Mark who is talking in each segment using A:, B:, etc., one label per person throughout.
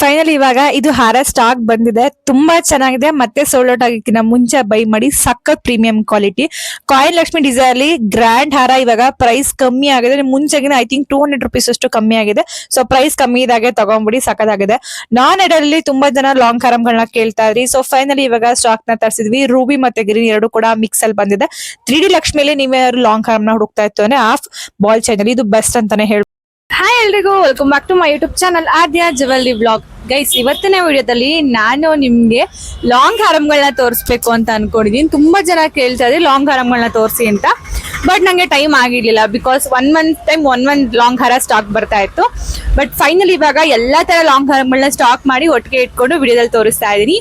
A: Final ಇವಾಗ ಇದು ಹಾರ ಸ್ಟಾಕ್ ಬಂದಿದೆ. ತುಂಬಾ ಚೆನ್ನಾಗಿದೆ. ಮತ್ತೆ ಸೋಲ್ಡ್ ಔಟ್ ಆಗಿಕ್ಕಿಂತ ಮುಂಚೆ ಬೈ ಮಾಡಿ ಸಖತ್ premium quality coin Lakshmi design ಅಲ್ಲಿ ಗ್ರ್ಯಾಂಡ್ ಹಾರ ಇವಾಗ ಪ್ರೈಸ್ ಕಮ್ಮಿ ಆಗಿದೆ. ಮುಂಚೆಗಿನ I think two hundred rupees ಅಷ್ಟು ಕಮ್ಮಿ ಆಗಿದೆ. ಸೊ ಪ್ರೈಸ್ ಕಮ್ಮಿ ಇದಾಗೆ ತಗೊಂಡ್ಬಿಡಿ ಸಖತ್ತಾಗಿದೆ ನಾನ್ ಎಡಲ್ಲಿ ತುಂಬಾ ಜನ ಲಾಂಗ್ ಹಾರಮ್ಗಳನ್ನ ಕೇಳ್ತಾ ಇದ್ರಿ. ಸೊ ಫೈನಲಿ ಇವಾಗ ಸ್ಟಾಕ್ನ ತರಿಸಿದ್ವಿ. ರೂಬಿ ಮತ್ತೆ ಗ್ರೀನ್ ಎರಡು ಕೂಡ ಮಿಕ್ಸ್ ಅಲ್ಲಿ ಬಂದಿದೆ. ತ್ರೀ ಡಿ ಲಕ್ಷ್ಮಿಯಲ್ಲಿ ನೀವೇ ಲಾಂಗ್ ಕಾರಂ ನ ಹುಡುಕ್ತಾ ಇತ್ತು ಆಫ್ ಬಾಲ್ ಚೈನ್ ಇದು ಬೆಸ್ಟ್ ಅಂತಾನೆ ಹೇಳ್ಬೋದು.
B: ಹಾಯ್ ಎಲ್ರಿಗೂ welcome back to my YouTube channel Aadya jewellery blog guys ಇವತ್ತಿನ ವಿಡಿಯೋದಲ್ಲಿ ನಾನು ನಿಮ್ಗೆ ಲಾಂಗ್ ಹಾರಮ್ಗಳನ್ನ ತೋರಿಸ್ಬೇಕು ಅಂತ ಅನ್ಕೊಂಡಿದ್ದೀನಿ ತುಂಬಾ ಜನ ಕೇಳ್ತಾ ಇದ್ದೀವಿ ಲಾಂಗ್ ಹಾರಮ್ಗಳನ್ನ ತೋರಿಸಿ ಅಂತ. ಬಟ್ ನಂಗೆ time ಆಗಿರ್ಲಿಲ್ಲ because one month time one month long ಹಾರ ಸ್ಟಾಕ್ ಬರ್ತಾ ಇತ್ತು. ಬಟ್ ಫೈನಲ್ ಇವಾಗ ಎಲ್ಲಾ ತರ ಲಾಂಗ್ ಹಾರಮ್ಗಳನ್ನ ಸ್ಟಾಕ್ ಮಾಡಿ ಒಟ್ಟಿಗೆ ಇಟ್ಕೊಂಡು ವಿಡಿಯೋದಲ್ಲಿ ತೋರಿಸ್ತಾ ಇದೀನಿ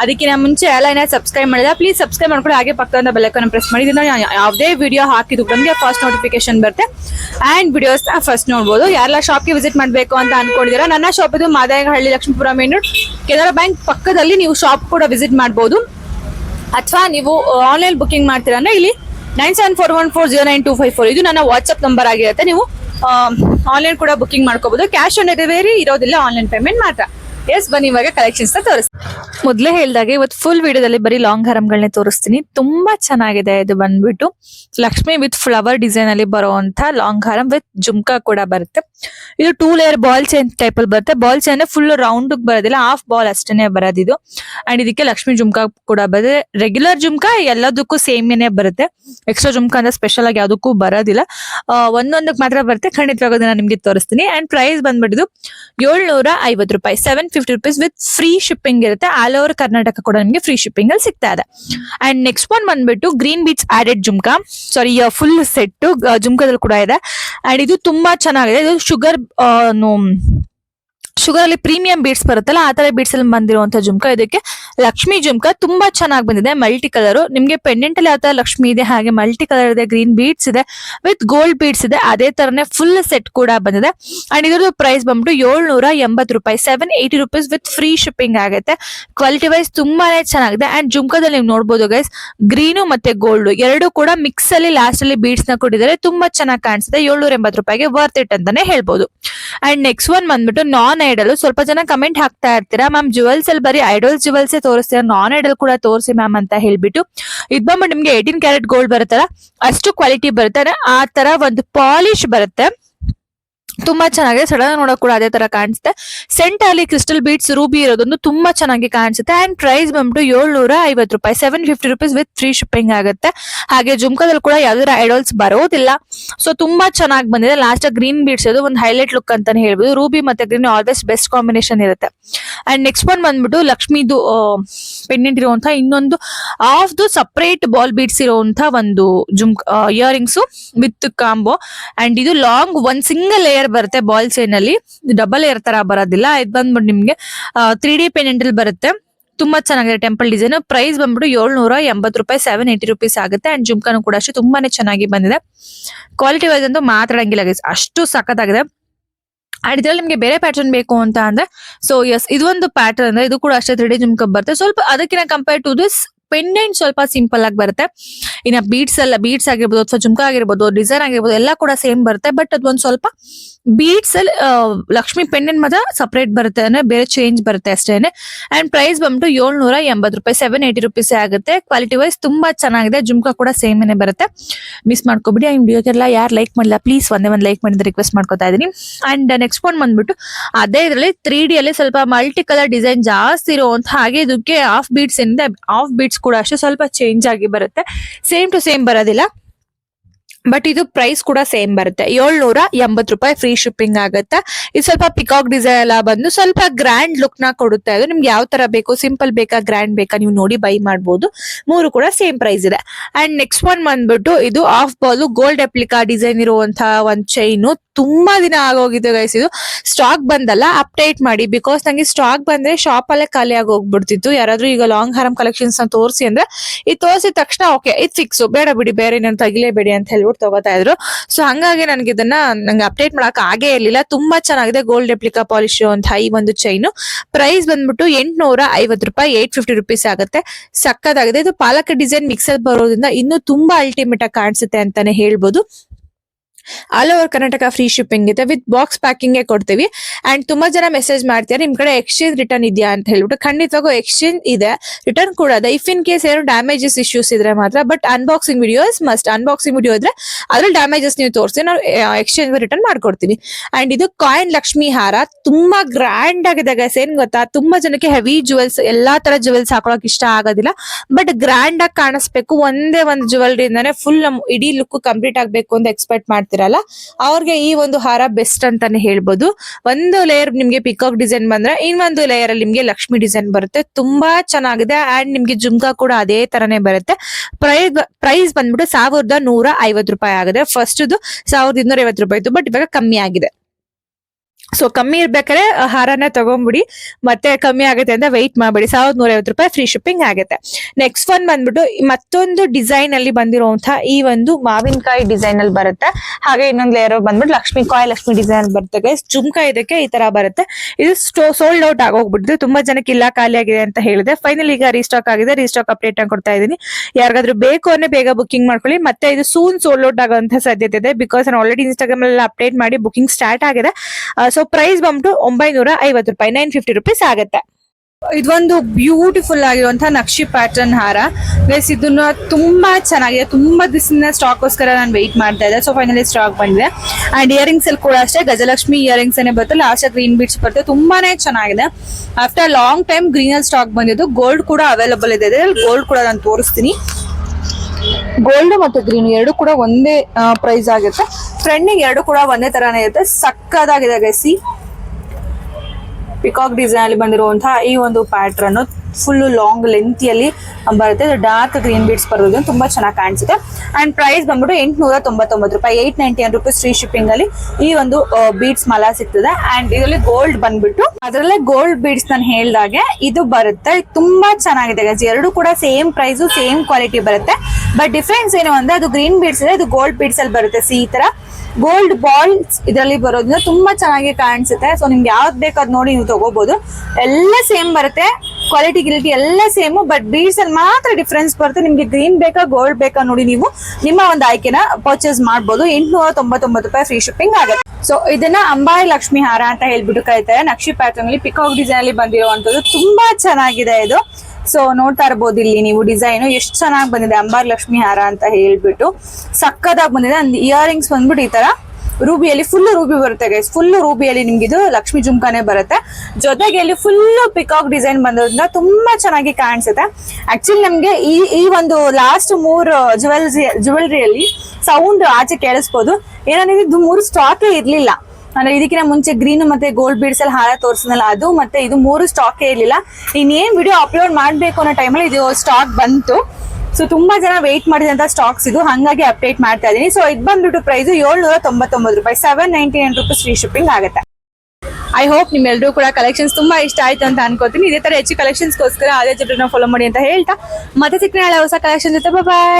B: ಅದಕ್ಕಿಂತ ಮುಂಚೆ ಎಲ್ಲ ಏನಾದ್ರು ಸಬ್ಸ್ಕ್ರೈಬ್ ಮಾಡಿದ್ರೆ ಪ್ಲೀಸ್ ಸಬ್ಸ್ಕ್ರೈಬ್ ಮಾಡ್ಕೊಂಡು ಹಾಗೆ ಪಕ್ಕದ ಬೆಲ್ಲಕ್ಕನ್ನು ಪ್ರೆಸ್ ಮಾಡಿ. ಇದನ್ನ ಯಾವುದೇ ವಿಡಿಯೋ ಹಾಕಿದ್ರು ನಮಗೆ ಫಸ್ಟ್ ನೋಟಿಫಿಕೇಶನ್ ಬರುತ್ತೆ. ಆ್ಯಂಡ್ ವಿಡಿಯೋಸ್ ಫಸ್ಟ್ ನೋಡ್ಬೋದು. ಯಾರೆಲ್ಲ ಶಾಪ್ಗೆ ವಿಸಿಟ್ ಮಾಡಬೇಕು ಅಂತ ಅನ್ಕೊಂಡಿದ್ದೀರಾ ನನ್ನ ಶಾಪ್ ಇದು Madayahalli Lakshmipura main road Canara bank ಪಕ್ಕದಲ್ಲಿ ನೀವು ಶಾಪ್ ಕೂಡ ವಿಸಿಟ್ ಮಾಡ್ಬೋದು. ಅಥವಾ ನೀವು ಆನ್ಲೈನ್ ಬುಕಿಂಗ್ ಮಾಡ್ತೀರಾ ಅಂದ್ರೆ ಇಲ್ಲಿ nine seven four one four zero nine two five four ಇದು ನನ್ನ ವಾಟ್ಸಪ್ ನಂಬರ್ ಆಗಿರುತ್ತೆ. ನೀವು ಆನ್ಲೈನ್ ಕೂಡ ಬುಕಿಂಗ್ ಮಾಡ್ಕೋಬಹುದು ಕ್ಯಾಶ್ ಆನ್ ಡೆಲಿವರಿ ಇರೋದಿಲ್ಲ ಆನ್ಲೈನ್ ಪೇಮೆಂಟ್ ಮಾತ್ರ. ಎಸ್ ಬನ್ನಿ, ಇವಾಗ ಕಲೆಕ್ಷನ್ಸ್ ತೋರಿಸ್ತೀನಿ.
A: ಮೊದ್ಲೇ ಹೇಳ್ದಾಗೆ ಇವತ್ತು ಫುಲ್ ವಿಡಿಯೋದಲ್ಲಿ ಬರೀ ಲಾಂಗ್ ಹಾರಮ್ಗಳನ್ನೇ ತೋರಿಸ್ತೀನಿ. ತುಂಬಾ ಚೆನ್ನಾಗಿದೆ ಇದು ಬಂದ್ಬಿಟ್ಟು. ಲಕ್ಷ್ಮಿ ವಿತ್ ಫ್ಲವರ್ ಡಿಸೈನ್ ಅಲ್ಲಿ ಬರುವಂತ ಲಾಂಗ್ ಹಾರಂ ವಿತ್ ಜುಮ್ಕಾ ಕೂಡ ಬರುತ್ತೆ. ಇದು two layer ball chain type ಅಲ್ಲಿ ಬರುತ್ತೆ. ಬಾಲ್ ಚೈನ್ ಫುಲ್ ರೌಂಡ್ ಬರೋದಿಲ್ಲ ಹಾಫ್ ಬಾಲ್ ಅಷ್ಟೇನೆ ಬರೋದಿದು ಅಂಡ್ ಇದಕ್ಕೆ ಲಕ್ಷ್ಮಿ ಜುಮ್ಕಾ ಕೂಡ ಬರುತ್ತೆ. ರೆಗ್ಯುಲರ್ ಜುಮ್ಕಾ ಎಲ್ಲದಕ್ಕೂ ಸೇಮ್ ಏನೇ ಬರುತ್ತೆ. ಎಕ್ಸ್ಟ್ರಾ ಜುಮ್ಕಾ ಅಂದ್ರೆ ಸ್ಪೆಷಲ್ ಆಗಿ ಯಾವುದಕ್ಕೂ ಬರೋದಿಲ್ಲ. ಒಂದೊಂದಕ್ಕೆ ಮಾತ್ರ ಬರುತ್ತೆ. ಖಂಡಿತವಾಗೋದನ್ನ ನಿಮ್ಗೆ ತೋರಿಸ್ತೀನಿ. ಅಂಡ್ ಪ್ರೈಸ್ ಬಂದ್ಬಿಡಿದ್ದು ಏಳ್ನೂರ ಐವತ್ತು ರೂಪಾಯಿ. Seven fifty rupees with free shipping ಇರುತ್ತೆ. ಆಲ್ ಓವರ್ ಕರ್ನಾಟಕ ಕೂಡ ನಿಮಗೆ ಫ್ರೀ ಶಿಪ್ಪಿಂಗ್ ಅಲ್ಲಿ ಸಿಗ್ತಾ ಇದೆ. ಅಂಡ್ ನೆಕ್ಸ್ಟ್ ಒನ್ ಬಂದ್ಬಿಟ್ಟು green bead added jhumka sorry full set ಜುಮ್ಕಾದಲ್ಲಿ ಕೂಡ ಇದೆ. ಅಂಡ್ ಇದು ತುಂಬಾ ಚೆನ್ನಾಗಿದೆ. ಇದು ಶುಗರ್ ಶುಗರ್ ಅಲ್ಲಿ ಪ್ರೀಮಿಯಂ ಬೀಡ್ಸ್ ಬರುತ್ತಲ್ಲ, ಆ ತರ ಬೀಡ್ಸ್ ಅಲ್ಲಿ ಬಂದಿರುವಂತ ಜುಮ್ಕಾ. ಇದಕ್ಕೆ ಲಕ್ಷ್ಮಿ ಜುಮ್ಕಾ ತುಂಬಾ ಚೆನ್ನಾಗಿ ಬಂದಿದೆ, ಮಲ್ಟಿ ಕಲರ್. ನಿಮ್ಗೆ ಪೆಂಡೆಂಟ್ ಅಲ್ಲಿ ಯಾವ ಲಕ್ಷ್ಮಿ ಇದೆ, ಹಾಗೆ ಮಲ್ಟಿ ಕಲರ್ ಇದೆ, ಗ್ರೀನ್ ಬೀಡ್ಸ್ ಇದೆ, ವಿತ್ ಗೋಲ್ಡ್ ಬೀಡ್ಸ್ ಇದೆ, ಅದೇ ತರನೇ ಫುಲ್ ಸೆಟ್ ಕೂಡ ಬಂದಿದೆ. ಅಂಡ್ ಇದ್ರದ್ದು ಪ್ರೈಸ್ ಬಂದ್ಬಿಟ್ಟು ಏಳ್ನೂರ ಎಂಬತ್ತು ರೂಪಾಯಿ seven eighty rupees with free shipping ಆಗುತ್ತೆ. ಕ್ವಾಲಿಟಿ ವೈಸ್ ತುಂಬಾನೇ ಚೆನ್ನಾಗಿದೆ. ಅಂಡ್ ಜುಮ್ಕಾದಲ್ಲಿ ನೀವು ನೋಡಬಹುದು ಗೈಸ್ ಗ್ರೀನು ಮತ್ತೆ ಗೋಲ್ಡ್ ಎರಡು ಕೂಡ ಮಿಕ್ಸ್ ಅಲ್ಲಿ ಲಾಸ್ಟ್ ಅಲ್ಲಿ ಬೀಡ್ಸ್ನ ಕೊಟ್ಟಿದ್ದಾರೆ. ತುಂಬಾ ಚೆನ್ನಾಗಿ ಕಾಣಿಸುತ್ತೆ. ಏಳ್ನೂರ ಎಂಬತ್ತು ರೂಪಾಯಿಗೆ ವರ್ತ್ ಇಟ್ ಅಂತಾನೆ ಹೇಳ್ಬೋದು. ಅಂಡ್ ನೆಕ್ಸ್ಟ್ ಒನ್ ಬಂದ್ಬಿಟ್ಟು ನಾನ್ ಐಡಲ್ ಸ್ವಲ್ಪ ಜನ ಕಮೆಂಟ್ ಹಾಕ್ತಾ ಇರ್ತೀರಾ? ಮ್ಯಾಮ್ ಜುವೆಲ್ಸ್ ಅಲ್ಲಿ ಬರೀ ಐಡಲ್ ಜುವೆಲ್ಸ್ ತೋರಿಸ್ತೀರಾ? ನಾನ್ ಐಡಲ್ ಕೂಡ ತೋರಿಸಿ ಮ್ಯಾಮ್ ಅಂತ ಹೇಳ್ಬಿಟ್ಟು. ಇದ್ ಬಂದ್ಬಿಟ್ಟು ನಿಮ್ಗೆ ಏಯ್ಟೀನ್ ಕ್ಯಾರೆಟ್ ಗೋಲ್ಡ್ ಬರುತ್ತಲ್ಲ? ಅಷ್ಟು ಕ್ವಾಲಿಟಿ ಬರುತ್ತೆ. ಆ ತರ ಒಂದು ಪಾಲಿಶ್ ಬರುತ್ತೆ. ತುಂಬಾ ಚೆನ್ನಾಗಿದೆ. ಸಡನ್ ನೋಡಕ್ ಕೂಡ ಅದೇ ತರ ಕಾಣಿಸುತ್ತೆ. ಸೆಂಟ್ ಅಲ್ಲಿ ಕ್ರಿಸ್ಟಲ್ ಬೀಟ್ಸ್ ರೂಬಿ ಇರೋದೊಂದು ತುಂಬಾ ಚೆನ್ನಾಗಿ ಕಾಣಿಸುತ್ತೆ. ಅಂಡ್ ಪ್ರೈಸ್ ಬಂದ್ಬಿಟ್ಟು ಏಳ್ನೂರ ಐವತ್ತು ರೂಪಾಯಿ seven fifty rupees with free shipping ಆಗುತ್ತೆ. ಹಾಗೆ ಜುಮ್ಕಾದಲ್ಲಿ ಕೂಡ ಯಾವ್ದಾರ ಐಡಲ್ಸ್ ಬರೋದಿಲ್ಲ. ಸೊ ತುಂಬಾ ಚೆನ್ನಾಗಿ ಬಂದಿದೆ. ಲಾಸ್ಟ್ ಗ್ರೀನ್ ಬೀಟ್ಸ್ ಅದು ಒಂದು ಹೈಲೈಟ್ ಲುಕ್ ಅಂತಾನೆ ಹೇಳ್ಬೋದು. ರೂಬಿ ಮತ್ತೆ ಗ್ರೀನ್ ಆಲ್ವೇಸ್ ಬೆಸ್ಟ್ ಕಾಂಬಿನೇಷನ್ ಇರುತ್ತೆ. ಅಂಡ್ ನೆಕ್ಸ್ಟ್ ಒನ್ ಬಂದ್ಬಿಟ್ಟು ಲಕ್ಷ್ಮಿದು ಪೆಂಡೆಂಟ್ ಇರುವಂತಹ ಇನ್ನೊಂದು ಆಫ್ ದು ಸಪರೇಟ್ ಬಾಲ್ ಬೀಟ್ಸ್ ಇರುವಂತಹ ಒಂದು ಜುಮ್ ಇಯರಿಂಗ್ಸ್ ವಿತ್ ಕಾಂಬೋ ಅಂಡ್ ಇದು ಲಾಂಗ್ ಒಂದ್ ಸಿಂಗಲ್ ಲೇಯರ್ ಬರುತ್ತೆ ಬಾಲ್ ಚೈನ್ ಅಲ್ಲಿ. ಡಬಲ್ ಲೇಯರ್ ತರ ಬರೋದಿಲ್ಲ. ಇದು ಬಂದ್ಬಿಟ್ಟು ನಿಮ್ಗೆ ತ್ರೀ ಡಿ ಪೇನೆಂಟ್ ಅಲ್ಲಿ ಬರುತ್ತೆ. ತುಂಬಾ ಚೆನ್ನಾಗಿದೆ ಟೆಂಪಲ್ ಡಿಸೈನ್ ಪ್ರೈಸ್ ಬಂದ್ಬಿಟ್ಟು ಏಳ್ನೂರ ಎಂಬತ್ತು ರೂಪಾಯಿ ಸೆವೆನ್ ಏಯ್ಟಿ ರುಪೀಸ್ ಆಗುತ್ತೆ. ಅಂಡ್ ಜುಮ್ಕಾನು ಕೂಡ ಅಷ್ಟೇ ತುಂಬಾನೇ ಚೆನ್ನಾಗಿ ಬಂದಿದೆ. ಕ್ವಾಲಿಟಿ ವೈಸ್ ಅಂತೂ ಮಾತಾಡಂಗಿಲ್ಲ ಗೈಸ್ ಅಷ್ಟು ಸಖತ್ತಾಗಿದೆ. ಅಂಡ್ ಇದ್ರಲ್ಲಿ ನಿಮಗೆ ಬೇರೆ ಪ್ಯಾಟರ್ನ್ ಬೇಕು ಅಂತ ಅಂದ್ರೆ ಸೊ ಎಸ್ ಇದೊಂದು ಪ್ಯಾಟರ್ನ್ ಅಂದ್ರೆ, ಇದು ಕೂಡ ಅಷ್ಟೇ ತ್ರೀ ಡಿ ಜುಮ್ಕ ಬರುತ್ತೆ. ಸ್ವಲ್ಪ ಅದಕ್ಕಿಂತ ಕಂಪೇರ್ ಟು ದಿಸ್ ಪೆಂಡೆಂಟ್ ಸ್ವಲ್ಪ ಸಿಂಪಲ್ ಆಗಿ ಬರುತ್ತೆ. ಇನ್ನ ಬೀಡ್ಸ್ ಎಲ್ಲ ಬೀಡ್ಸ್ ಆಗಿರ್ಬೋದು ಅಥವಾ ಜುಮ್ಕಾ ಆಗಿರ್ಬೋದು ಡಿಸೈನ್ ಆಗಿರ್ಬೋದು, ಎಲ್ಲ ಕೂಡ ಸೇಮ್ ಬರುತ್ತೆ. ಬಟ್ ಅದೊಂದು ಸ್ವಲ್ಪ ಬೀಡ್ಸ್ ಅಲ್ಲಿ ಲಕ್ಷ್ಮಿ ಪೆಂಡೆಂಟ್ ಮಾತ್ರ ಸಪರೇಟ್ ಬರುತ್ತೆ. ಅಂದ್ರೆ ಬೇರೆ ಚೇಂಜ್ ಬರುತ್ತೆ ಅಷ್ಟೇನೆ ಅಂಡ್ ಪ್ರೈಸ್ ಬಂದ್ಬಿಟ್ಟು ಏಳ್ನೂರ ಎಂಬತ್ತು ರೂಪಾಯಿ ಸೆವೆನ್ ಏಯ್ಟಿ ರುಪೀಸ್ ಆಗುತ್ತೆ. ಕ್ವಾಲಿಟಿ ವೈಸ್ ತುಂಬಾ ಚೆನ್ನಾಗಿದೆ. ಜುಮ್ಕಾ ಕೂಡ ಸೇಮ್ ಏನೇ ಬರುತ್ತೆ. ಮಿಸ್ ಮಾಡ್ಕೊಬಿಡಿ. ಅಂಡ್ ವಿಡಿಯೋಗೆಲ್ಲ ಯಾರು ಲೈಕ್ ಮಾಡಿಲ್ಲ ಪ್ಲೀಸ್ ಒಂದೇ ಒಂದು ಲೈಕ್ ಮಾಡಿದ್ರೆ ರಿಕ್ವೆಸ್ಟ್ ಮಾಡ್ಕೊತಾ ಇದೀನಿ ಅಂಡ್ ನೆಕ್ಸ್ಟ್ ಒನ್ ಬಂದ್ಬಿಟ್ಟು ಅದೇ ಇದರಲ್ಲಿ ತ್ರೀ ಡಿ ಅಲ್ಲಿ ಸ್ವಲ್ಪ ಮಲ್ಟಿ ಕಲರ್ ಡಿಸೈನ್ ಜಾಸ್ತಿ ಇರುವಂತ ಹಾಗೆ ಇದಕ್ಕೆ ಆಫ್ ಬೀಟ್ಸ್ ಇಂದ ಆಫ್ ಬೀಡ್ಸ್ ಕೂಡ ಅಷ್ಟೇ ಸ್ವಲ್ಪ ಚೇಂಜ್ ಆಗಿ ಬರುತ್ತೆ. ಸೇಮ್ ಟು ಸೇಮ್ ಬರೋದಿಲ್ಲ. ಬಟ್ ಇದು ಪ್ರೈಸ್ ಕೂಡ ಸೇಮ್ ಬರುತ್ತೆ. ಏಳ್ನೂರ ಎಂಬತ್ತು ರೂಪಾಯಿ ಫ್ರೀ ಶಿಪ್ಪಿಂಗ್ ಆಗುತ್ತೆ. ಇದು ಸ್ವಲ್ಪ ಪಿಕಾಕ್ ಡಿಸೈನ್ ಎಲ್ಲ ಬಂದು ಸ್ವಲ್ಪ ಗ್ರ್ಯಾಂಡ್ ಲುಕ್ನ ಕೊಡುತ್ತೆ. ಅದು ನಿಮ್ಗೆ ಯಾವ ತರ ಬೇಕು ಸಿಂಪಲ್ ಬೇಕಾ ಗ್ರ್ಯಾಂಡ್ ಬೇಕಾ ನೀವು ನೋಡಿ ಬೈ ಮಾಡಬಹುದು ಮೂರು ಕೂಡ ಸೇಮ್ ಪ್ರೈಸ್ ಇದೆ. ಅಂಡ್ ನೆಕ್ಸ್ಟ್ ಒನ್ ಬಂದ್ಬಿಟ್ಟು ಇದು of ball gold applique design ಇರುವಂತಹ ಒಂದು ಚೈನು ತುಂಬಾ ದಿನ ಆಗೋಗಿದೆ ಗೈಸ್ ಇದು. ಸ್ಟಾಕ್ ಬಂದಲ್ಲ ಅಪ್ಡೇಟ್ ಮಾಡಿ. ಬಿಕಾಸ್ ನಂಗೆ ಸ್ಟಾಕ್ ಬಂದ್ರೆ ಶಾಪ್ ಅಲ್ಲೇ ಖಾಲಿ ಆಗಿ ಹೋಗ್ಬಿಡ್ತಿತ್ತು. ಯಾರಾದ್ರೂ ಈಗ ಲಾಂಗ್ ಹಾರಂ ಕಲೆಕ್ಷನ್ಸ್ನ ತೋರಿಸಿ ಅಂದ್ರೆ ಇದು ತೋರಿಸಿದ ತಕ್ಷಣ ಓಕೆ ಇದು ಫಿಕ್ಸ್ ಬೇಡ ಬಿಡಿ, ಬೇರೆ ನಾನು ತಗಿಲೇಬೇಡಿ ಅಂತ ಹೇಳ್ಬಿಟ್ಟು ತಗೋತಾ ಇದ್ರು. ಸೊ ಹಂಗಾಗಿ ನನಗೆ ಇದನ್ನ ನಂಗೆ ಅಪ್ಡೇಟ್ ಮಾಡಕ್ ಆಗೇ ಇರಲಿಲ್ಲ. ತುಂಬಾ ಚೆನ್ನಾಗಿದೆ ಗೋಲ್ಡ್ ರೆಪ್ಲಿಕಾ ಪಾಲಿಶ್ ಅಂತ ಈ ಒಂದು ಚೈನು ಪ್ರೈಸ್ ಬಂದ್ಬಿಟ್ಟು ಎಂಟ್ನೂರ ಐವತ್ತು ರೂಪಾಯಿ ಏಟ್ ಫಿಫ್ಟಿ ರುಪೀಸ್ ಆಗುತ್ತೆ. ಸಕ್ಕದಾಗಿದೆ ಇದು ಪಾಲಕ ಡಿಸೈನ್ ಮಿಕ್ಸರ್ ಬರೋದ್ರಿಂದ ಇನ್ನೂ ತುಂಬಾ ಅಲ್ಟಿಮೇಟ್ ಆಗಿ ಕಾಣಿಸುತ್ತೆ ಅಂತಾನೆ ಹೇಳ್ಬೋದು. All over Karnataka free shipping ಇದೆ. ವಿತ್ ಬಾಕ್ಸ್ ಪ್ಯಾಕಿಂಗ್ ಕೊಡ್ತೀವಿ. ಅಂಡ್ ತುಂಬಾ ಜನ ಮೆಸೇಜ್ ಮಾಡ್ತಾರೆ ನಿಮ್ ಕಡೆ ಎಕ್ಸ್ಚೇಂಜ್ ರಿಟರ್ನ್ ಇದೆಯಾ? ಅಂತ ಹೇಳ್ಬಿಟ್ಟು ಖಂಡಿತವಾಗೂ ಎಕ್ಸ್ಚೇಂಜ್ ಇದೆ. ರಿಟರ್ನ್ ಕೂಡ ಇದೆ ಇಫ್ ಇನ್ ಕೇಸ್ ಏನೋ ಡ್ಯಾಮೇಜಸ್ ಇಶ್ಯೂಸ್ ಇದ್ರೆ ಮಾತ್ರ but unboxing videos must unboxing video ಇದ್ರೆ ಅದ್ರಲ್ಲಿ ಡ್ಯಾಮೇಜಸ್ ನೀವು ತೋರಿಸಿ, ನಾವು ಎಕ್ಸ್ಚೇಂಜ್ ರಿಟರ್ನ್ ಮಾಡ್ಕೊಡ್ತೀವಿ. ಅಂಡ್ ಇದು ಕಾಯಿನ್ ಲಕ್ಷ್ಮಿ ಹಾರ. ತುಂಬಾ ಗ್ರ್ಯಾಂಡ್ ಆಗಿದೆ ಗೈಸ್ ಏನ್ ಗೊತ್ತಾ? ತುಂಬಾ ಜನಕ್ಕೆ ಹೆವಿ ಜುವೆಲ್ಸ್ ಎಲ್ಲಾ ತರ ಜುವೆಲ್ಸ್ ಹಾಕೊಳಕ್ ಇಷ್ಟ ಆಗೋದಿಲ್ಲ. ಬಟ್ ಗ್ರ್ಯಾಂಡ್ ಆಗಿ ಕಾಣಿಸ್ಬೇಕು. ಒಂದೇ ಒಂದು ಜುವೆಲ್ರಿ ಇಂದಾನೆ ಫುಲ್ ಇಡೀ ಲುಕ್ ಕಂಪ್ಲೀಟ್ ಆಗ್ಬೇಕು ಅಂತ ಎಕ್ಸ್ಪೆಕ್ಟ್ ಮಾಡ್ತಿರಲ್ಲ ಅವ್ರಿಗೆ ಈ ಒಂದು ಹಾರ ಬೆಸ್ಟ್ ಅಂತಾನೆ ಹೇಳ್ಬೋದು. ಒಂದು ಲೇಯರ್ ನಿಮ್ಗೆ ಪಿಕಾಕ್ ಡಿಸೈನ್ ಬಂದ್ರೆ, ಇನ್ನೊಂದು ಲೇಯರ್ ಅಲ್ಲಿ ನಿಮ್ಗೆ ಲಕ್ಷ್ಮಿ ಡಿಸೈನ್ ಬರುತ್ತೆ. ತುಂಬಾ ಚೆನ್ನಾಗಿದೆ ಅಂಡ್ ನಿಮ್ಗೆ ಜುಮ್ಕಾ ಕೂಡ ಅದೇ ತರನೇ ಬರುತ್ತೆ. ಪ್ರೈಸ್ ಪ್ರೈಸ್ ಬಂದ್ಬಿಟ್ಟು ಸಾವಿರದ ನೂರ ರೂಪಾಯಿ ಆಗಿದೆ ಫಸ್ಟ್ ಸಾವಿರದ ಇನ್ನೂರ ಐವತ್ತು ರೂಪಾಯಿ ಬಟ್ ಇವಾಗ ಕಮ್ಮಿ ಆಗಿದೆ. ಸೊ ಕಮ್ಮಿ ಇರ್ಬೇಕಾದ್ರೆ ಹಾರನ ತಗೊಂಡ್ಬಿಡಿ ಮತ್ತೆ ಕಮ್ಮಿ ಆಗುತ್ತೆ ಅಂತ ವೆಯ್ಟ್ ಮಾಡಬೇಡಿ. ಸಾವಿರದ ನೂರ ಐವತ್ತು ರೂಪಾಯಿ ಫ್ರೀ ಶಿಪ್ಪಿಂಗ್ ಆಗುತ್ತೆ. ನೆಕ್ಸ್ಟ್ ಒನ್ ಬಂದ್ಬಿಟ್ಟು, ಮತ್ತೊಂದು ಡಿಸೈನ್ ಅಲ್ಲಿ ಬಂದಿರುವಂತಹ ಈ ಒಂದು ಮಾವಿನಕಾಯಿ ಡಿಸೈನ್ ಅಲ್ಲಿ ಬರುತ್ತೆ. ಹಾಗೆ ಇನ್ನೊಂದು ಲೇಯರ್ ಬಂದ್ಬಿಟ್ಟು ಲಕ್ಷ್ಮಿ, ಕಾಯಿ ಲಕ್ಷ್ಮಿ ಡಿಸೈನ್ ಬರುತ್ತೆ ಜುಮ್ಕಾ ಇದಕ್ಕೆ ಈ ತರ ಬರುತ್ತೆ. ಇದು ಸೋಲ್ಡ್ ಔಟ್ ಆಗೋಗ್ಬಿಟ್ಟಿದೆ ತುಂಬಾ ಜನಕ್ಕೆ ಇಲ್ಲ ಖಾಲಿ ಆಗಿದೆ ಅಂತ ಹೇಳಿದೆ. ಫೈನಲ್ ಈಗ ರೀಸ್ಟಾಕ್ ಆಗಿದೆ. ರೀಸ್ಟಾಕ್ ಅಪ್ಡೇಟ್ ಆಗಿ ಕೊಡ್ತಾ ಇದೀನಿ ಯಾರಿಗಾದ್ರೂ ಬೇಕು ಅಂದ್ರೆ ಬೇಗ ಬುಕಿಂಗ್ ಮಾಡ್ಕೊಳ್ಳಿ. ಮತ್ತೆ ಇದು ಸೂನ್ ಸೋಲ್ಡ್ ಔಟ್ ಆಗುವಂತ ಸಾಧ್ಯತೆ ಇದೆ. ಬಿಕಾಸ್ ನಾನು ಆಲ್ರೆಡಿ ಇನ್ಸ್ಟಾಗ್ರಾಮ್ ಅಲ್ಲಿ ಅಪ್ಡೇಟ್ ಮಾಡಿ ಬುಕಿಂಗ್ ಸ್ಟಾರ್ಟ್ ಆಗಿದೆ. ಸೊ ಪ್ರೈಸ್ ಬಂದ್ಬಿಟ್ಟು ಒಂಬೈನೂರ ಐವತ್ತು ರೂಪಾಯಿ, ನೈನ್ ಫಿಫ್ಟಿ ರುಪೀಸ್ ಆಗುತ್ತೆ.
B: ಇದೊಂದು ಬ್ಯೂಟಿಫುಲ್ ಆಗಿರುವಂತಹ ನಕ್ಷಿ ಪ್ಯಾಟರ್ನ್ ಹಾರ. ಗೈಸ್ ಇದನ್ನ ತುಂಬಾ ಚೆನ್ನಾಗಿದೆ. ತುಂಬಾ ದಿವಸದಿಂದ ಸ್ಟಾಕ್ಗೋಸ್ಕರ ನಾನು ವೆಯ್ಟ್ ಮಾಡ್ತಾ ಇದ್ದೆ. ಸೊ ಫೈನಲಿ ಸ್ಟಾಕ್ ಬಂದಿದೆ. ಅಂಡ್ ಇಯರಿಂಗ್ಸ್ ಅಲ್ಲಿ ಕೂಡ ಅಷ್ಟೇ, ಗಜಲಕ್ಷ್ಮಿ ಇಯರಿಂಗ್ಸ್ ಏನೇ ಬರುತ್ತೆ. ಲಾಸ್ಟ್ ಗ್ರೀನ್ ಬೀಟ್ಸ್ ಬರುತ್ತೆ. ತುಂಬಾನೇ ಚೆನ್ನಾಗಿದೆ. After long time green stock ಬಂದಿದ್ದು ಗೋಲ್ಡ್ ಕೂಡ ಅವೈಲಬಲ್ ಇದೆ. ಗೋಲ್ಡ್ ಕೂಡ ನಾನು ತೋರಿಸ್ತೀನಿ. ಗೋಲ್ಡ್ ಮತ್ತು ಗ್ರೀನ್ ಎರಡು ಕೂಡ ಒಂದೇ ಪ್ರೈಸ್ ಆಗುತ್ತೆ. ಫ್ರೆಂಡಿಂಗ್ ಎರಡು ಕೂಡ ಒಂದೇ ತರಾನೇ ಇರುತ್ತೆ. ಸಕ್ಕದಾಗಿದೆ ಗೈಸಿ ಪಿಕಾಕ್ ಡಿಸೈನ್ ಅಲ್ಲಿ ಬಂದಿರುವಂತಹ ಈ ಒಂದು ಪ್ಯಾಟ್ರನ್ ಫುಲ್ ಲಾಂಗ್ ಲೆಂತಿಯಲ್ಲಿ ಬರುತ್ತೆ. ಡಾರ್ಕ್ ಗ್ರೀನ್ ಬೀಡ್ಸ್ ಬರೋದು ತುಂಬಾ ಚೆನ್ನಾಗಿ ಕಾಣಿಸುತ್ತೆ. ಅಂಡ್ ಪ್ರೈಸ್ ಬಂದ್ಬಿಟ್ಟು ಎಂಟುನೂರ ತೊಂಬತ್ತೊಂಬತ್ತು ರೂಪಾಯಿ. Eight ninety one rupees free shipping ಅಲ್ಲಿ ಈ ಒಂದು ಬೀಡ್ಸ್ ಮಲ ಸಿಗ್ತದೆ. ಅಂಡ್ ಇದರಲ್ಲಿ ಗೋಲ್ಡ್ ಬಂದ್ಬಿಟ್ಟು, ಅದರಲ್ಲೇ ಗೋಲ್ಡ್ ಬೀಡ್ಸ್ ನಾನು ಹೇಳಿದಾಗೆ ಇದು ಬರುತ್ತೆ. ತುಂಬಾ ಚೆನ್ನಾಗಿದೆ. ಎರಡು ಕೂಡ ಸೇಮ್ ಪ್ರೈಸು ಸೇಮ್ ಕ್ವಾಲಿಟಿ ಬರುತ್ತೆ. ಬಟ್ ಡಿಫ್ರೆನ್ಸ್ ಏನು ಅಂದ್ರೆ ಅದು ಗ್ರೀನ್ ಬೀಡ್ಸ್ ಇದೆ ಅದು ಗೋಲ್ಡ್ ಬೀಡ್ಸ್ ಅಲ್ಲಿ ಬರುತ್ತೆ. ಸಿ ಈ ತರ ಗೋಲ್ಡ್ ಬಾಲ್ಸ್ ಇದರಲ್ಲಿ ಬರೋದ್ರಿಂದ ತುಂಬಾ ಚೆನ್ನಾಗಿ ಕಾಣಿಸುತ್ತೆ. ಸೊ ನಿಮ್ಗೆ ಯಾವ್ದು ಬೇಕು ಅದ್ ನೋಡಿ ನೀವು ತಗೋಬಹುದು ಎಲ್ಲ ಸೇಮ್ ಬರುತ್ತೆ. ಕ್ವಾಲಿಟಿ ಗಿಲಿಟಿ ಎಲ್ಲ ಸೇಮ್ ಬಟ್ ಬೀಡ್ಸ್ ಅಲ್ಲಿ ಮಾತ್ರ ಡಿಫ್ರೆನ್ಸ್ ಬರುತ್ತೆ. ನಿಮ್ಗೆ ಗ್ರೀನ್ ಬೇಕಾ ಗೋಲ್ಡ್ ಬೇಕಾ ನೋಡಿ ನೀವು ನಿಮ್ಮ ಒಂದು ಆಯ್ಕೆನ ಪರ್ಚೇಸ್ ಮಾಡಬಹುದು ಎಂಟುನೂರ ತೊಂಬತ್ತೊಂಬತ್ತು ರೂಪಾಯಿ ಫ್ರೀ ಶಿಪ್ಪಿಂಗ್ ಆಗುತ್ತೆ. ಸೊ ಇದನ್ನ ಅಂಬಾಯಿ ಲಕ್ಷ್ಮಿ ಹಾರ ಅಂತ ಹೇಳ್ಬಿಟ್ಟು ಕರೀತಾರೆ. ನಕ್ಷಿ ಪ್ಯಾಟರ್ನ್ ಅಲ್ಲಿ ಪಿಕಾಕ್ ಡಿಸೈನ್ ಅಲ್ಲಿ ಬಂದಿರುವಂತದ್ದು ತುಂಬಾ ಚೆನ್ನಾಗಿದೆ ಇದು. ಸೊ ನೋಡ್ತಾ ಇರ್ಬೋದು ಇಲ್ಲಿ ನೀವು ಡಿಸೈನ್ ಎಷ್ಟು ಚೆನ್ನಾಗಿ ಬಂದಿದೆ, ಅಂಬಾರ್ ಲಕ್ಷ್ಮಿ ಹಾರ ಅಂತ ಹೇಳ್ಬಿಟ್ಟು. ಸಕ್ಕದಾಗಿ ಬಂದಿದೆ. ಇಯರಿಂಗ್ಸ್ ಬಂದ್ಬಿಟ್ಟು ಈ ತರ ರೂಬಿಯಲ್ಲಿ ಫುಲ್ ರೂಬಿ ಬರುತ್ತೆ ಗೈಸ್ ಫುಲ್ ರೂಬಿಯಲ್ಲಿ ನಿಮ್ಗೆ ಇದು ಲಕ್ಷ್ಮಿ ಜುಮ್ಕಾನೆ ಬರುತ್ತೆ. ಜೊತೆಗೆ ಇಲ್ಲಿ ಫುಲ್ ಪಿಕಾಕ್ ಡಿಸೈನ್ ಬಂದಿರೋದ್ರಿಂದ ತುಂಬಾ ಚೆನ್ನಾಗಿ ಕಾಣಿಸುತ್ತೆ. ಆಕ್ಚುಲಿ ನಮ್ಗೆ ಈ ಈ ಒಂದು ಲಾಸ್ಟ್ ಮೂರು ಜುವೆಲ್ರಿ ಜುವೆಲ್ರಿಯಲ್ಲಿ ಸೌಂಡ್ ಆಚೆ ಕೇಳಿಸ್ಬೋದು. ಏನಂದ್ರೆ ಇದು ಮೂರು ಸ್ಟಾಕೇ ಇರ್ಲಿಲ್ಲ. ಅಂದ್ರೆ ಇದಕ್ಕಿಂತ ಮುಂಚೆ ಗ್ರೀನ್ ಮತ್ತೆ ಗೋಲ್ಡ್ ಬೀಡ್ಸ್ ಅಲ್ಲಿ ಹಾರ ತೋರಿಸಿದ್ನಲ್ಲ ಅದು, ಮತ್ತೆ ಇದು ಮೂರು ಸ್ಟಾಕ್ ಇರಲಿಲ್ಲ. ಇನ್ನೇನ್ ವಿಡಿಯೋ ಅಪ್ಲೋಡ್ ಮಾಡಬೇಕು ಅನ್ನೋ ಟೈಮಲ್ಲಿ ಇದು ಸ್ಟಾಕ್ ಬಂತು. ಸೊ ತುಂಬಾ ಜನ ವೆಯ್ಟ್ ಮಾಡಿದಂತ ಸ್ಟಾಕ್ಸ್ ಇದು. ಹಂಗಾಗಿ ಅಪ್ಡೇಟ್ ಮಾಡ್ತಾ ಇದೀನಿ. ಸೊ ಇದು ಬಂದ್ಬಿಟ್ಟು ಪ್ರೈಸ್ ಏಳ್ನೂರ ತೊಂಬತ್ತೊಂಬತ್ತು ರೂಪಾಯಿ. Seven ninety nine rupees free shipping ಆಗುತ್ತೆ. ಐ ಹೋಪ್ ನಿಮ್ಮೆಲ್ಲರೂ ಕೂಡ ಕಲೆಕ್ಷನ್ಸ್ ತುಂಬಾ ಇಷ್ಟ ಆಯ್ತು ಅಂತ ಅನ್ಕೋತೀನಿ. ಇದೇ ತರ ಹೆಚ್ಚು ಕಲೆಕ್ಷನ್ಸ್ಗೋಸ್ಕರ ಅದೇ ಜೊತೆ ಫಾಲೋ ಮಾಡಿ ಅಂತ ಹೇಳ್ತಾ. ಮತ್ತೆ ಸಿಕ್ಕ ಹೊಸ ಕಲೆಕ್ಷನ್ ಜೊತೆ. ಬಾಯ್